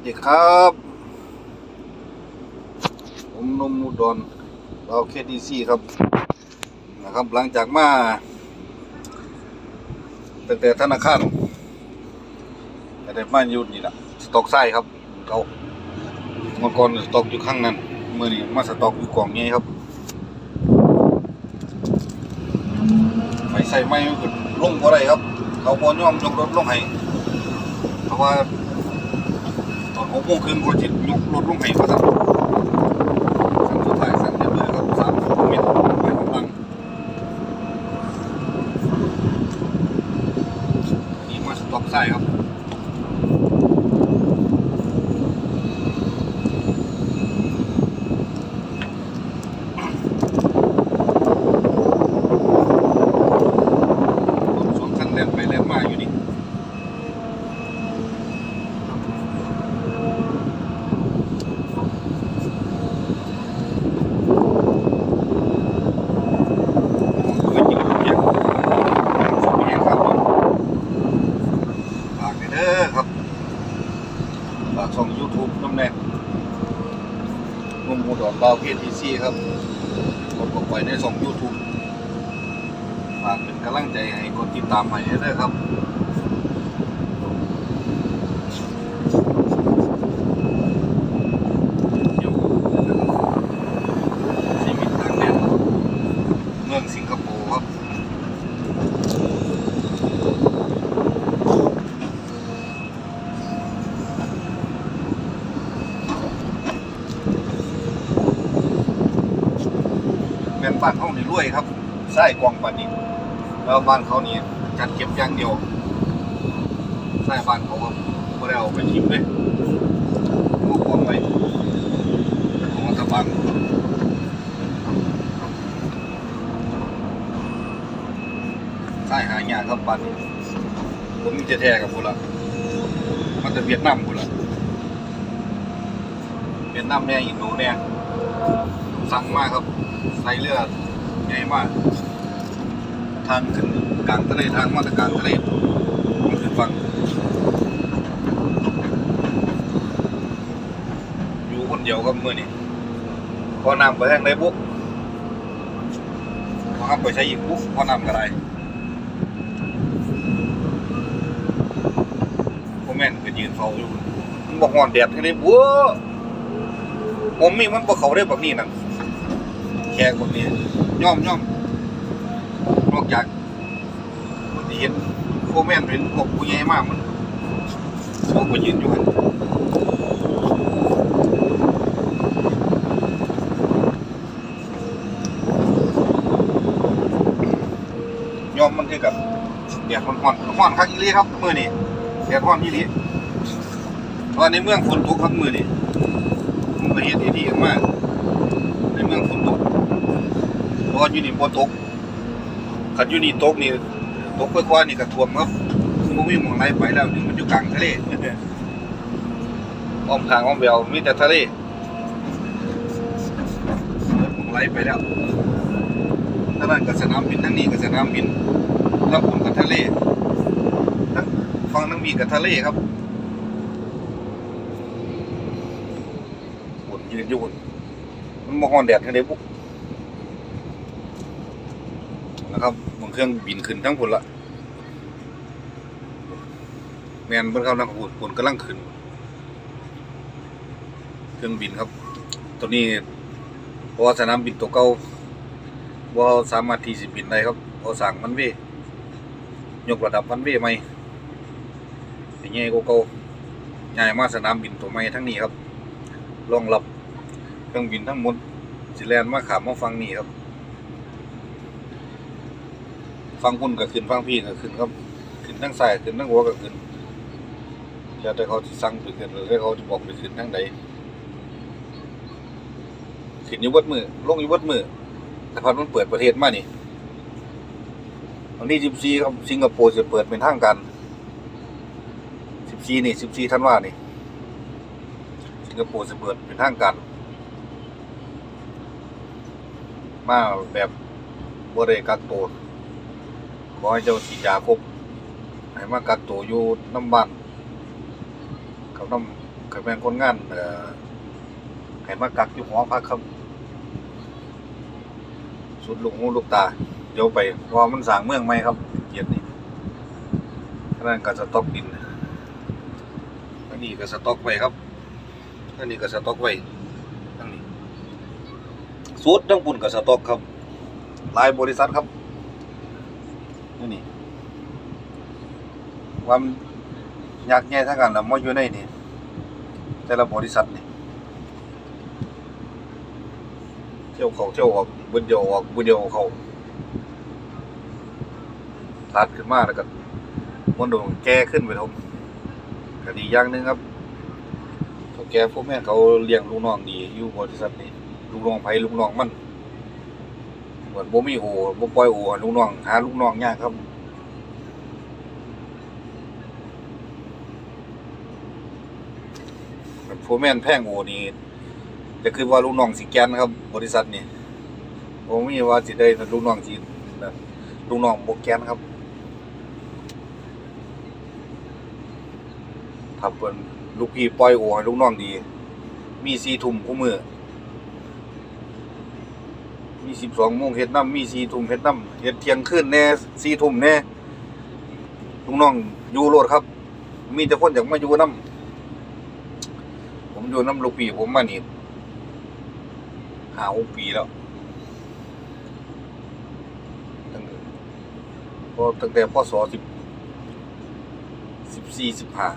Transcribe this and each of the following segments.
วัสดีครับ ผมนมอุดรเราเคดีซีครับนะครับ หลังจากมาตั้งแต่ธนาคารแต่ได้มาอยู่นี่แหละสต็อกไส้ครับเราเมื่อก่อนสต็อกอยู่ข้างนั้นเมื่อนี้มาสต็อกอยู่กล่องนี้ครับไปใส่ไม่ลงบ่ได้ครับ เขาบ่ยอมยกรถลงให้เพราะว่า หกโมงครึ่งก็จิตยกรถลงให้มาสั่งสั่งสุดท้ายสั่งเรียบร้อยครับสามสิบเมตรไปข้างล่างนี่มาสต็อกไส้ครับรถสองคันเล่นไปเล่นมาอยู่นี่ ไม่กินเพียงสมัยครับฝากด้วยเด้อครับ ฝากช่อง YouTube น้ำแน่นุ่มหูดอกเบาเพจทีซีครับกดกดไว้ในช่อง YouTube ฝากเป็นกำลังใจให้กดติดตามใหม่ด้วยครับ อยู่นะครับชีวิตต่างแดน เมืองสิงคโปร์ครับ เป็นบ้านเขานี่รวยครับ ไส้กวางปานนี้แล้วบ้านเขานี่จัดเก็บอย่างเดียวไส้บ้านเขาบไม่ได้เอาไปชิมเลยเอากวงไปของรัฐบาลใช่หายากครับปันผมมีแท้ๆกับพุ่นละมันจะเวียดนามพุ่นละเวียดนามแน่อินโดแน่สั่งมากครับใส่เรือใหญ่มาก ทางขึ้นกลางทะเลทางมาตรกางทะเลมันขึ้นฝั่งอยู่คนเดียวครับมื่อนี้พอนำไปแห้งได้บุ๊กพอครับไปใช้อีกบุ๊กพอนำก็ได้ผมแม่ก็ยืนเฝ้าอยู่มันบอกงอนแดดที่นี่บัวผมมีมันบ่เขาได้แบบนี้นั่นแขกแบบนี้ย่อมย่อม อกจากคนเห็นโคแมนเป็นพวกผู้ใหญ่มากมันพวกก็ยืนอยู่หันยอมมันคือกับแดดร้อนๆร้อนคักอีหลีครับมือนี้แดดร้อนนี่ลิเพราะในเมืองฝนตกทั้งมือนี่มันก็เห็นดีๆมากในเมืองฝนตกเพราะว่าอยู่นี่บ่ตก คันอยู่นี่ตกนี่ตกค่อยๆนี่ก็ท่วมครับคือบ่มีหม้องไหลไปแล้วนี่มันอยู่กลางทะเลอ้อมข้างอ้อมแววมีแต่ทะเลหม้องไหลไปแล้วทั้งนั้นก็สนามบินทั้งนี้ก็สนามบินแล้วคุณก็ทะเลฟังน้ำมีกับทะเลครับฝนยืนอยู่บนมันมองแดดทั้งเดบุกนะครับ บนเครื่องบินขึ้นทั้งผลละแมนบนเขานักฝนฝนกำลังขึ้น เครื่องบินครับ ตัวนี้เพราะสนามบินตัวเก่าว่าสามารถที่สิบินได้ครับเพราะสั่งมันเวยยกระดับมันเวยไหมเป็นไงก็เก่าใหญ่มาสนามบินตัวใหม่ทั้งนี้ครับรองรับเครื่องบินทั้งหมดสิแลนมาขามมาฟังนี่ครับ ฟังคุณก็ขึ้นฟังพี่ก็ขึ้นครับขึ้นทั้งซ้ายขึ้นทั้งหัวก็ขึ้นแล้วแต่เขาจะสั่งไปขึ้นหรือเขาจะบอกไปขึ้นทั้งใดขึ้นอยู่วัดมือลงอยู่วัดมือแต่พันมันเปิดประเทศมานี่วันนี้จิบซีครับสิงคโปร์จะเปิดเป็นทางการสิบสี่นี่สิบสี่ธันว่านี่สิงคโปร์จะเปิดเป็นทางการมาแบบบริกักตั วอให้เจ้าสีดยาครบให้มากักตัวอยู่น้ำบ้านกับน้ก็เป็นคนงานเอ่อให้มากักอยู่หอพักครับสุดลูกหูลูกตาเดี๋ยวไปพอมันสางเมืองใหมครับเกียรตินี่ขนาดก็สต็อกดินอันนี้ก็สต็อกไว้ครับอันนี้ก็สต็อกไว้ทั้งนี้สุดทั้งปุ่นก็สต็อกครับหลายบริษัทครับ นี่นี่ความยากแย่ทั้งกันนะมาอยู่ในนี่แต่ละบริษัทนี่เที่ยวเขาเที่ยวออกบุญเดียวออกบุญเดียวเขาทัดขึ้นมาแล้วก็มันโดนแก้ขึ้นไปทมก็ดีอย่างหนึงครับเขาแก่พวกแม่เขาเลี้ยงลูกน้องดีอยู่บริษัทนี้ลูกน้องไผลูกน้องมัน มือนบ่มีโอบ่ปล่อยโอให้ลูกน้องหาลูกน้องยากครับพวกแม่นแพงโอนี่จะคือว่าลูกน้องสิแกนครับ บริษัทนี่ผมมีว่าสิได้ลูกน้องสินลูกน้องบ่แกนครับถ้าเพิ่นลูกพี่ปล่อยโอให้ลูกน้องดี มี4ทุ่มคู่มือ มี12โมงเฮ็ดน้ำมี4ทุ่มเฮ็ดน้ำเฮ็ดเที่ยงคืนแน่4ทุ่มแน่ลูกน้องอยู่โลดครับ มีแต่คนอยากมาอยู่น้ำผมอยู่น้ำลูกพี่ผมมานี่หาหกปีแล้วตั้งพอตั้งแต่พศสิบสิบสี่สิบห้า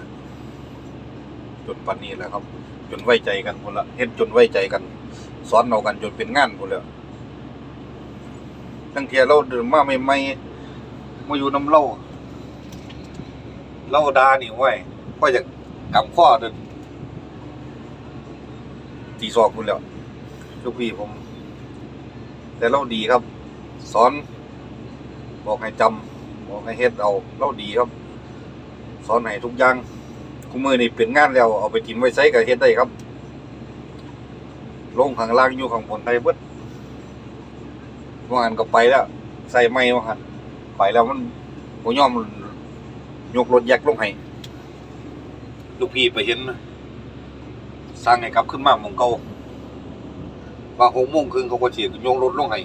จนปัจนี้แหละครับ จนไว้ใจกันคนละเฮ็ดจนไว้ใจกันสอนเอากันจนเป็นงานคนแล้ว ตั้งเทียเราเดินมาใหม่ๆมาอยู่น้ำเล่าเล่าดานี่ไว้ก็จะกำข้อเดินตีศอกคุณแล้วลูกพี่ผม แต่เราดีครับ สอน บอกให้จำบอกให้เฮ็ดเอาเราดีครับ สอนให้ทุกอย่างคุมือนี่เป็นงานแล้วเอาไปกินไว้ใช้กับเฮ็ดได้ครับลงข้างล่างอยู่ข้างบนได้เบิด ว่างันก็ไปแล้วใส่ไม่ว่างันไปแล้วมันบ่ยอมยกรถแยกลงให้ลูกพี่ไปเห็นสร้างให้กลับขึ้นมาหมองเก่าว่าหกโมงครึ่งเขาก็เฉียยงรถลงให้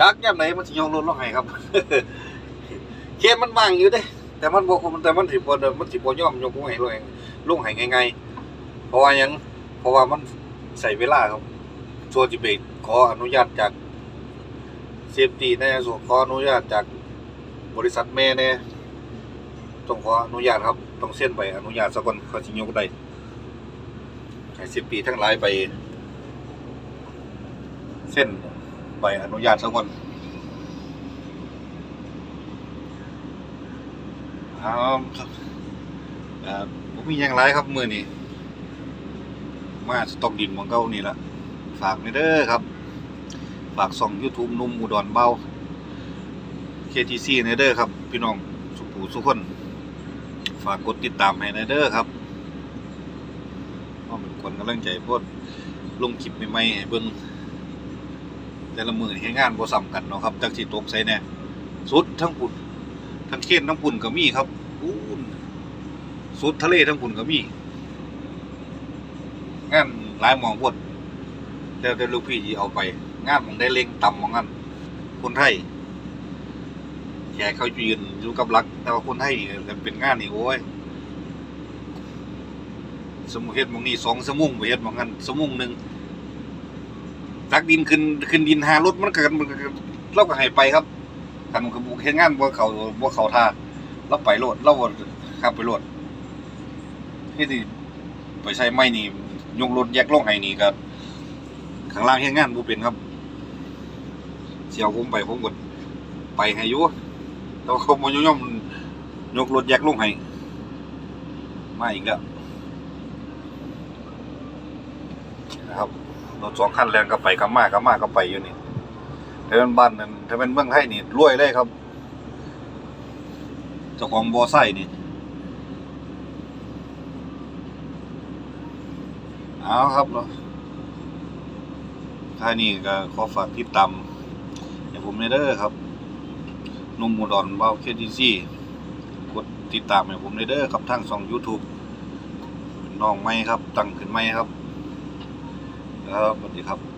ดักย่ำไหนมันสิยงรถลงให้ครับเขียนมันว่างอยู่เด้ แต่มันบ่แต่มันสิบ่เดิมมันสิบ่ยอมยกลงให้ลงให้ลงให้ง่ายๆเพราะว่ายังเพราะว่ามันใส่เวลาครับชัวจิเบกขออนุญาตจาก เซฟตี้แน่ส่วนขออนุญาตจากบริษัทแม่แน่ต้องขออนุญาตครับ ต้องเซ็นไปอนุญาตซะก่อนเขาสิยกได้ให้เซฟตี้ทั้งหลายไป เส้นใบอนุญาตสักคนเอาครับผมมีอย่างไรครับมือนี้มาสต็อกดินของเก้านี่ละฝากนี่เด้อครับ ฝากส่อง YouTube นุ่มอุดรเบา KTC นี่เด้อครับ พี่น้องสุขูสุขคน ฝากกดติดตามให้นเด้อครับก็เป็นคนกำลังใจพดลงคลิปใหม่ๆให้เบิ่งแต่ละมือให้งานบ่ซ้ำกันเนาะครับจักสิตกใส่แน่สุดทั้งปุ่นทั้งเขตทั้งปุ่นก็มีครับปูนสุดทะเลทั้งปุ่นก็มีงานหลายหมองพด แต่แต่ลูกพี่สิเอาไป งานหมองได้เล็งต่ำหมองนั้นคนไทยแขกเขายืนอยู่กับหลัก แต่ว่าคนไทยนี่เป็นงานนี่โอ้ยสมมุติเฮ็ดมองนี้สองสมุงไปเฮ็ดมองนั้นสมุงหนึงตักดินขึ้นขึ้นดินหารถมันเกิดมันก็เราก็ให้ไปครับคันคือเฮ็ดงานบ่เขาบ่เขาท่าเราไปโลดเราขับไปโลดนี่สิไปใช้ไม้นี่ยกรถแยกลงให้นี่ก็ ข้างล่างเฮ็ดงานบ่เป็นครับเสียวผมไปผมก็ไปให้อยู่แต่ว่าเขาบ่ยอมยกรถแยกลงให้มาอีกแล้วนะครับรถสองคันแรงก็ไปก็มาก็มาก็ไปอยู่นี่ถ้าเป็นบ้านนั้นถ้าเป็นเมืองไทยนี่รวยเลยครับเจ้าของบ่อไส้นี่เอาครับเนาะ ท้ายนี้ก็ขอฝากติดตามอย่าผมในเด้อครับนุ่มมูดรเบาเคทีซีกดติดตามให้ผมในเด้อครับทางสองยูทูบนน้องไม้ครับ ตั้งขึ้นไม้ครับ ครับสวัสดีครับ